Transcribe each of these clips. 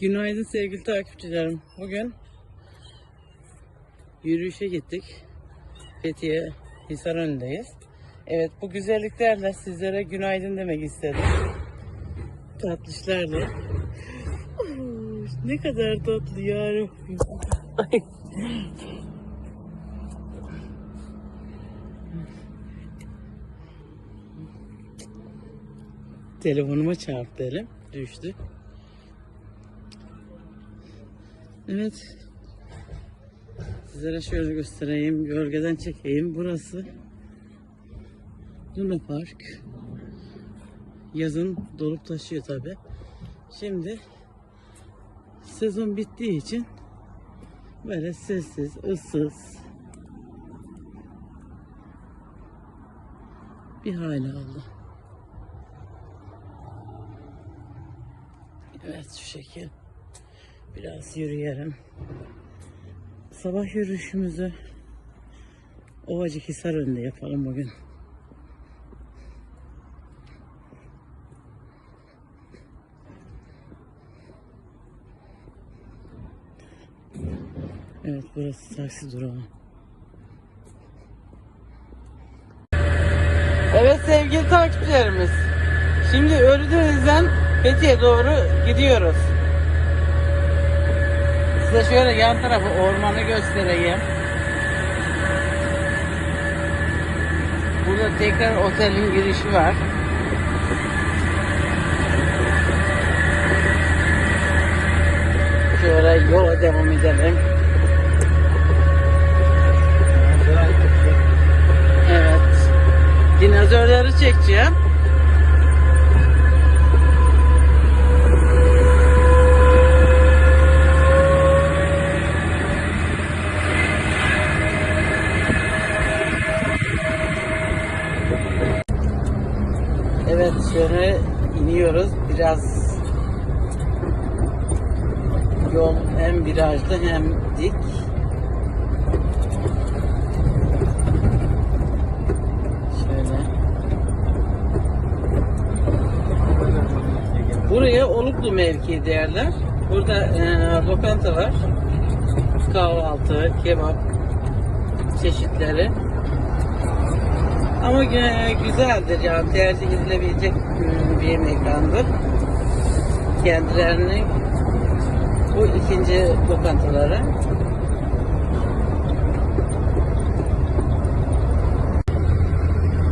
Günaydın sevgili takipçilerim. Bugün yürüyüşe gittik. Fethiye Hisarönü'ndeyiz. Evet bu güzelliklerle sizlere günaydın demek istedim. Tatlışlarla. Ne kadar tatlı. Ay. Telefonuma çarptı elim. Düştü. Evet. Sizlere şöyle göstereyim. Gölgeden çekeyim. Burası Luna Park. Yazın dolup taşıyor tabi. Şimdi sezon bittiği için böyle sessiz, ıssız bir hale aldı. Evet şu şekil. Biraz yürüyelim. Sabah yürüyüşümüzü Ovacık Hisarönü'nde yapalım bugün. Evet burası taksi durağı. Evet sevgili takipçilerimiz. Şimdi Ölüdeniz'den Fethiye doğru gidiyoruz. Size şöyle yan tarafı ormanı göstereyim. Burada tekrar otelin girişi var. Şöyle yola devam edelim. Evet. Dinozorları çekeceğim. Evet şöyle iniyoruz. Biraz yol hem virajlı hem dik. Şöyle. Buraya Oluklu mevki derler. Burada e, lokanta var. Kahvaltı, kebap çeşitleri. Ama gü- güzeldir yani tercih edilebilecek bir mekandır. Kendilerinin bu ikinci lokantaları.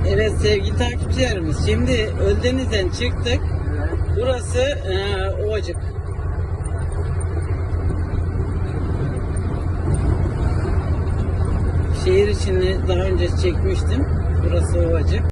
Evet sevgili takipçilerimiz şimdi Öldeniz'den çıktık. Burası e, Ovacık. Şehir içini daha önce çekmiştim. Burası Ovacık.